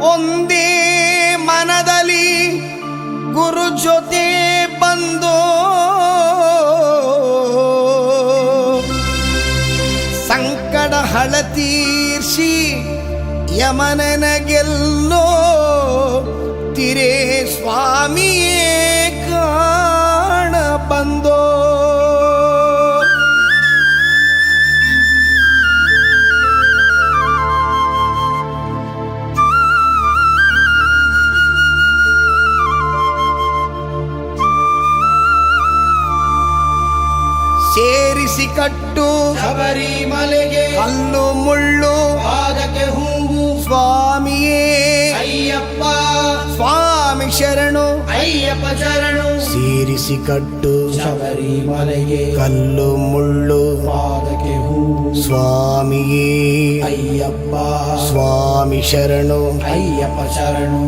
ಒಂದೇ ಮನದಲ್ಲಿ ಗುರು ಜೊತೆ ಬಂದು. ಸಂಕಟ ಯಮನನ ಯಮನನಗೆಲ್ಲೋ ತಿರೇ ಸ್ವಾಮಿಯೇ. ಸೇರಿಸಿ ಕಟ್ಟು ಶಬರಿಮಲೆಗೆ ಕಲ್ಲು ಮುಳ್ಳು ಪಾದಕ್ಕೆ ಹೂವು ಸ್ವಾಮಿಯೇ ಅಯ್ಯಪ್ಪ ಸ್ವಾಮಿ ಶರಣು ಅಯ್ಯಪ್ಪ ಶರಣು ಸೇರಿಸಿ ಕಟ್ಟು ಶಬರಿಮಲೆಗೆ ಕಲ್ಲು ಮುಳ್ಳು ಪಾದಕ್ಕೆ ಹೂವು ಸ್ವಾಮಿಯೇ ಅಯ್ಯಪ್ಪ ಸ್ವಾಮಿ ಶರಣು ಅಯ್ಯಪ್ಪ ಶರಣು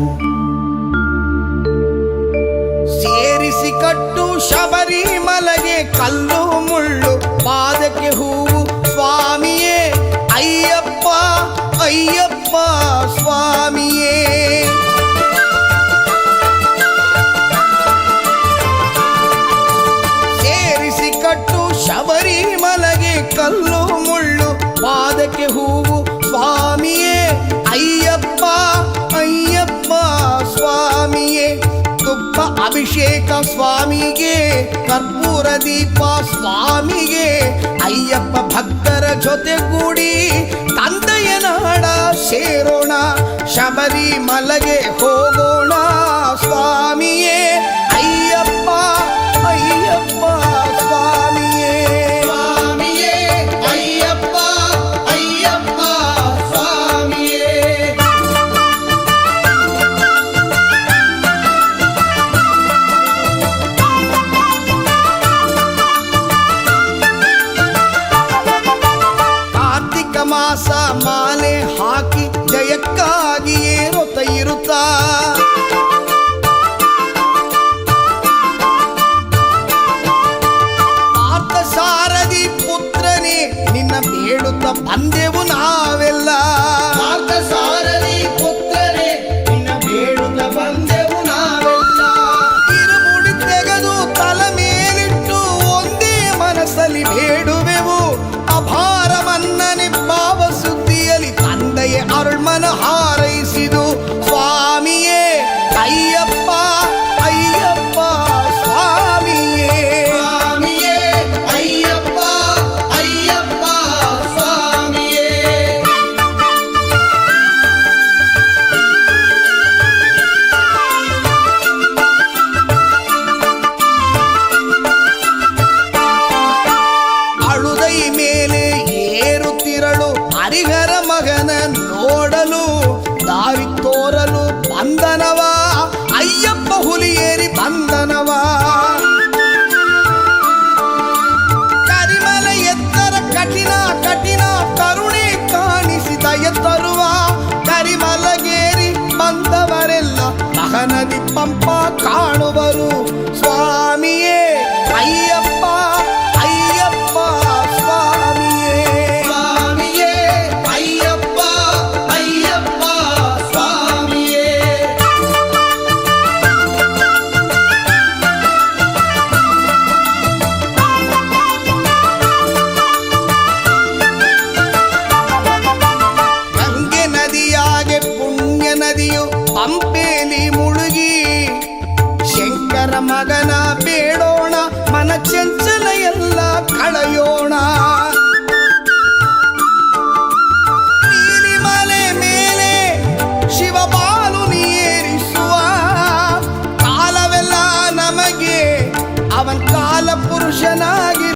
ಸೇರಿಸಿ ಕಟ್ಟು ಶಬರಿಮಲೆಗೆ ಕಲ್ಲು ಮುಳ್ಳು ಪಾದಕ್ಕೆ ಹೂವು ಸ್ವಾಮಿಯೇ, ಅಯ್ಯಪ್ಪ ಅಯ್ಯಪ್ಪ, ಸ್ವಾಮಿಯೇ. ಸೇರಿಸಿ ಕಟ್ಟು ಶಬರಿಮಲೆಗೆ ಕಲ್ಲು ಮುಳ್ಳು. ಪಾದಕ್ಕೆ ಹೂವು, ಸ್ವಾಮಿಯೇ, ಅಯ್ಯಪ್ಪ ಅಯ್ಯಪ್ಪ, ಸ್ವಾಮಿಯೇ. ತುಪ್ಪ ಅಭಿಷೇಕ ಸ್ವಾಮಿಗೆ, ಕರ್ಪೂರ ದೀಪ ಸ್ವಾಮಿಗೆ. ಅಯ್ಯಪ್ಪ ಭಕ್ತರ ಜೊತೆಗೂಡಿ ತಂದೆಯ ನಾಡ ಸೇರೋಣ ಶಬರಿಮಲೆಗೆ Sama, sama, ಹಾರೈಸಿದು ಸ್ವಾಮಿಯೇ ಅಯ್ಯಪ್ಪ ಅಯ್ಯಪ್ಪ ಸ್ವಾಮಿಯೇ ಸ್ವಾಮಿಯೇ ಅಯ್ಯಪ್ಪ ಅಯ್ಯಪ್ಪ ಸ್ವಾಮಿಯೇ ಅಳುದೈ ಮೇಲೆ ಏರುತ್ತಿರಳು ಹರಿಹರ ಮಗನ ನೋಡಲು ದಾರಿ ತೋರಲು ಬಂದನವ ಅಯ್ಯಪ್ಪ ಹುಲಿಯೇರಿ ಬಂದನವ ಕರಿಮಲ ಎತ್ತರ ಕಠಿಣ ಕಠಿಣ ಕರುಣೆ ಕಾಣಿಸಿದ ಎತ್ತರುವ ಕರಿಮಲಗೇರಿ ಬಂದವರೆಲ್ಲ ಮಹನದಿ ಪಂಪ ಕಾಣುವರು. ಮಗನ ಬೇಡೋಣ ಮನ ಚಂಚಲ ಎಲ್ಲ ಕಳೆಯೋಣ